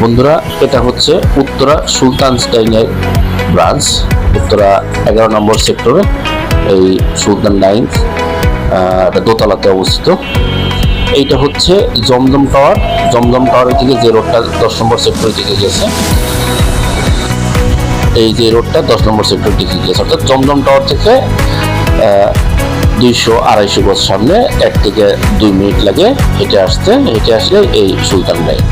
বন্ধুরা, এটা হচ্ছে উত্তরা সুলতান স্টাইনের ব্রাঞ্চ। উত্তরা এগারো নম্বর সেক্টরে, এই সুলতান লাইন দোতলাতে অবস্থিত। এইটা হচ্ছে জমজম টাওয়ার। জমজম টাওয়ারের থেকে যে রোডটা দশ নম্বর সেক্টরের দিকে গেছে, এই যে রোডটা দশ নম্বর সেক্টর দিকে গেছে। অর্থাৎ জমজম টাওয়ার থেকে দুইশো আড়াইশো গজ সামনে, এক থেকে দুই মিনিট লাগে হেঁটে আসতে, হেঁটে আসলে এই সুলতান লাইন।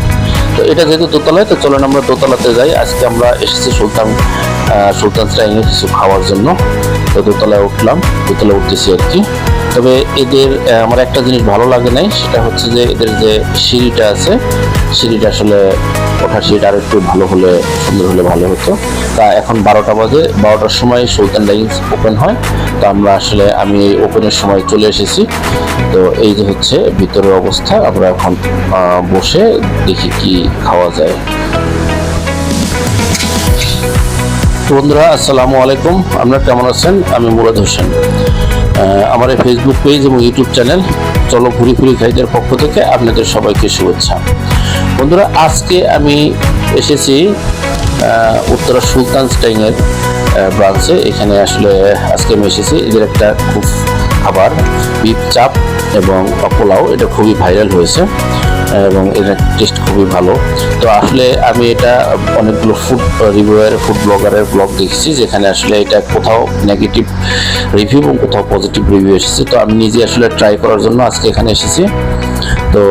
এটা যেহেতু দোতলায়, তো চলেন আমরা দোতলাতে যাই। আজকে আমরা এসেছি সুলতান সুলতান শ্রাইনে কিছু খাওয়ার জন্য। তো দোতলায় উঠলাম, দোতলায় উঠতেছি আর কি। তবে এদের আমার একটা জিনিস ভালো লাগে নাই, সেটা হচ্ছে যে এদের যে সিঁড়িটা আছে, সিঁড়িটা আসলে ওঠার সিঁড়িটা আর একটু ভালো হলে, সুন্দর হলে ভালো হতো। তা এখন বারোটা বাজে, বারোটার সময় সুলতান লাইন্স ওপেন হয়। তো আমরা আসলে, আমি ওপেনের সময় চলে এসেছি। তো এই যে হচ্ছে ভিতরের অবস্থা, আমরা এখন বসে দেখি কি খাওয়া যায়। বন্ধুরা, আসসালামু আলাইকুম। আপনারা কেমন আছেন? আমি মুরাদ হোসেন। আমার এই ফেসবুক পেজ এবং ইউটিউব চ্যানেল চলো ঘুরি ঘুরি খাইদের পক্ষ থেকে আপনাদের সবাইকে শুভেচ্ছা। বন্ধুরা, আজকে আমি এসেছি উত্তরা সুলতান স্টাইনের ব্রাঞ্চে এখানে আসলে, আজকে আমি এসেছি। এদের একটা খুব খাবার বিপ চাপ এবং পোলাও। এটা খুবই ভাইরাল হয়েছে। এবং এটার টেস্ট খুবই ভালো। তো আসলে আমি এটা অনেকগুলো ফুড রিভিউয়ার ফুড ব্লগারের ব্লগ দেখেছি, যেখানে আসলে এটা কোথাও নেগেটিভ রিভিউ এবং কোথাও পজিটিভ রিভিউ এসেছে। তো আমি নিজে আসলে ট্রাই করার জন্য আজকে এখানে এসেছি। তো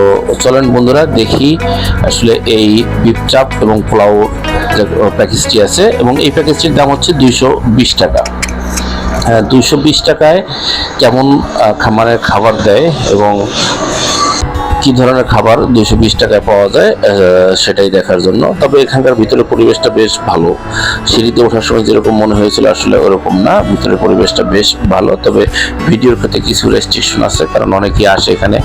চলেন বন্ধুরা, দেখি আসলে এই বিপ চাপ এবং পোলাও প্যাকেজটি আছে এবং এই প্যাকেজটির দাম হচ্ছে দুইশো বিশ টাকা। দুইশো বিশ টাকায় কেমন খামারের খাবার দেয় এবং কি ধরনের খাবার দুইশো বিশ টাকায় পাওয়া যায় সেটাই দেখার জন্য। তবে এখানকার ভিতরে পরিবেশটা বেশ ভালো। সিঁড়িতে ওঠার সময় যেরকম মনে হয়েছিল আসলে ওরকম না। ভিতরে পরিবেশটা বেশ ভালো। তবে ভিডিওর ক্ষেত্রে কিছু রেস্ট্রিকশন আছে, কারণ অনেকেই আসে এখানে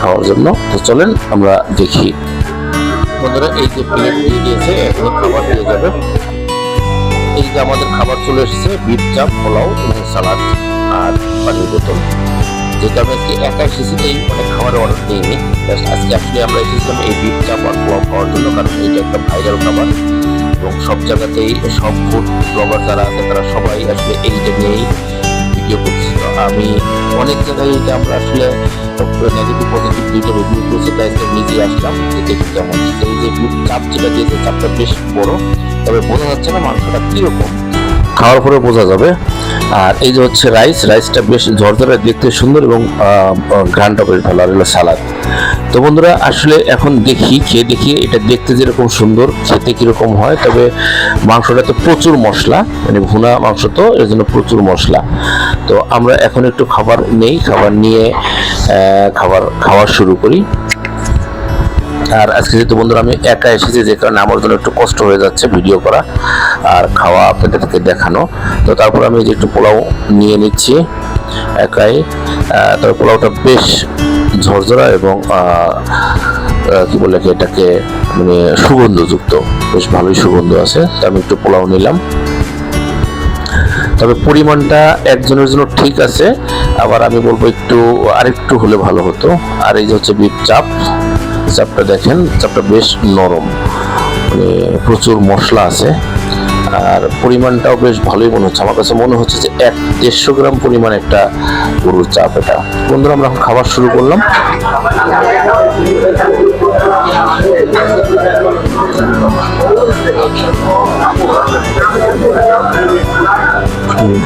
খাওয়ার জন্য। তো চলেন আমরা দেখি। বন্ধুরা, এই যে প্লেট দিয়ে দিয়েছে এখন খাবার দিয়ে যাবে। এই যে আমাদের খাবার চলে এসেছে বিট চাপ পোলাও, এবং সালাদ আর পানির বোতল। যেটা আমি আজকে একা এসেছি এই অনেক খাবারের অর্ডার দিইনি। আজকে আসলে আমরা এসেছিলাম এই চাপ আর পোলাও খাওয়ার জন্য, কারণ এটা একটা ভাইরাল খাবার। এবং সব জায়গাতেই সব ফুড ব্লগার যারা আছে, তারা সবাই আসলে এইটা নিয়েই ভিডিও করছে। তো আমি অনেক জায়গায় এটা আমরা আসলে নেগেটিভ পজিটিভ দুইটা রিভিউ করেছি। তাই আজকে নিজেই আসলাম, যে দেখি কেমন। এই যে চাপ যেটা দিয়েছে, চাপটা বেশ বড়। তবে বোঝা যাচ্ছে না মাংসটা কীরকম। খাওয়ার পরে বোঝা যাবে। আর এই যে হচ্ছে রাইস, রাইসটা বেশ ঝরঝরে দেখতে সুন্দর এবং ঘ্রানটা বেশ ভালো। আর হলো সালাদ। তো বন্ধুরা, আসলে এখন দেখি, খেয়ে দেখি, এটা দেখতে যেরকম সুন্দর, খেতে কীরকম হয়, তবে মাংসটা তো প্রচুর মশলা মানে ভুনা মাংস তো, এর জন্য প্রচুর মশলা। তো আমরা এখন একটু খাবার নেই, খাবার নিয়ে খাবার খাওয়া শুরু করি। আর আজকে যেহেতু বন্ধুরা আমি একা এসেছি, যে কারণে আমার জন্য একটু কষ্ট হয়ে যাচ্ছে ভিডিও করা আর খাওয়া আপনাদেরকে দেখানো। তো তারপর আমি যে একটু পোলাও নিয়ে নিচ্ছি একাই। তবে পোলাওটা বেশ ঝরঝরা এবং কি বলে কি এটাকে মানে সুগন্ধযুক্ত, বেশ ভালোই সুগন্ধ আছে। তো আমি একটু পোলাও নিলাম। তবে পরিমাণটা একজনের জন্য ঠিক আছে, আবার আমি বলব একটু, আরেকটু হলে ভালো হতো। আর এই যে হচ্ছে বিপ চাপ। চাপটা দেখেন, চাপটা বেশ নরম। মানে প্রচুর মশলা আছে, আর পরিমাণটাও বেশ ভালোই মনে হচ্ছে। আমার কাছে মনে হচ্ছে যে এক দেড়শো গ্রাম পরিমাণ একটা গরুর চাপ এটা। বন্ধুরা, আমরা খাবার শুরু করলাম।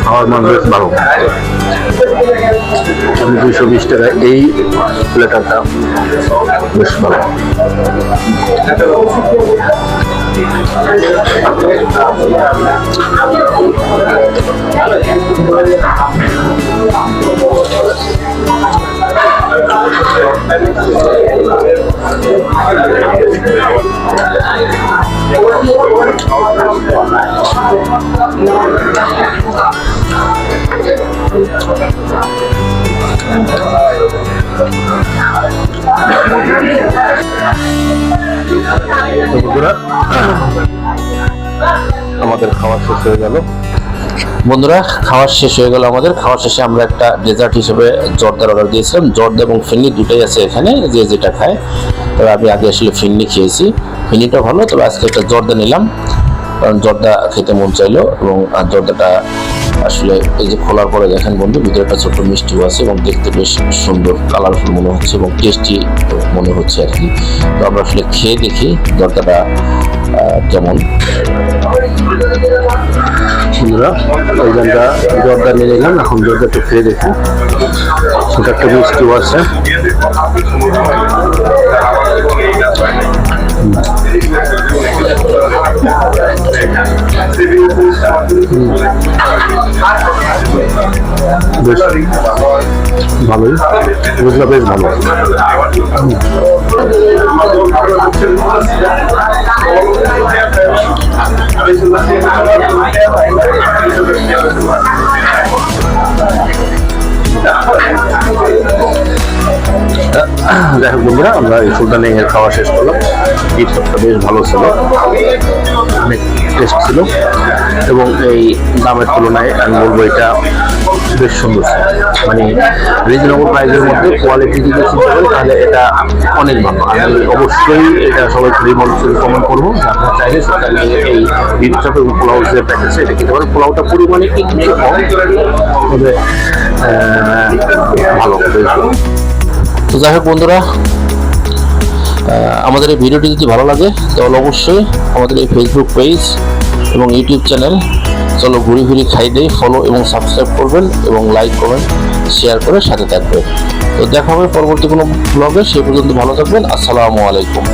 খাওয়ার মান বেশ ভালো। আমি দুইশো বিশ টাকা এই প্লেটারটা বেশ ভালো আমাদের খাওয়া শেষ হয়ে গেল। বন্ধুরা খাওয়ার শেষ হয়ে গেল আমাদের। খাওয়ার শেষে আমরা একটা ডেজার্ট হিসেবে জর্দার অর্ডার দিয়েছিলাম। জর্দা এবং ফিন্নি দুটাই আছে এখানে, যে যেটা খায়। তবে আমি আগে আসলে ফিন্নি খেয়েছি। ফিন্নিটা ভালো, তবে আজকে একটা জর্দা নিলাম। কারণ জর্দা খেতে মন চাইলো এবং জর্দাটা আসলে এই যে খোলার পরে দেখেন বন্ধু ভিতরে একটা ছোট্ট মিষ্টিও আছে এবং দেখতে বেশ সুন্দর কালারফুল মনে হচ্ছে এবং টেস্টি মনে হচ্ছে আর কি। তো আমরা আসলে খেয়ে দেখি জর্দাটা আহ, কেমন। এখন জর্দা একটু খেয়ে দেখি। সেটা একটা মিষ্টিও আছে। বেশ। ভালোই। বুঝলা বেশ ভালো। যাই হোক বন্ধুরা, আমরা এই সুলতানি এর খাওয়া শেষ করলাম। ইফতারটা বেশ ভালো ছিল। অনেক টেস্ট ছিল। এবং এই দামের তুলনায় আমি বলব এটা বেশ সুন্দর ছিল। মানে রিজনেবল প্রাইসের মধ্যে কোয়ালিটি যদি চিন্তা করি, তাহলে এটা অনেক ভালো। আমি অবশ্যই এটা সবাইকে রিকমেন্ড করব। আপনারা চাইলে সেখানে এই বিফ চপ পোলাও যে প্যাকেজ এটা খেতে পারেন। পোলাওটা পরিমাণে একটু কম, তবে ভালো। তো যাই হোক বন্ধুরা আমাদের এই ভিডিওটি যদি ভালো লাগে, তাহলে অবশ্যই আমাদের এই ফেসবুক পেজ এবং ইউটিউব চ্যানেল চলো ঘুরি ঘুরি খাই দেই ফলো এবং সাবস্ক্রাইব করবেন এবং লাইক করবেন শেয়ার করে সাথে থাকবেন। তো দেখা হবে পরবর্তী কোনো ব্লগে সে পর্যন্ত ভালো থাকবেন, আসসালামু আলাইকুম।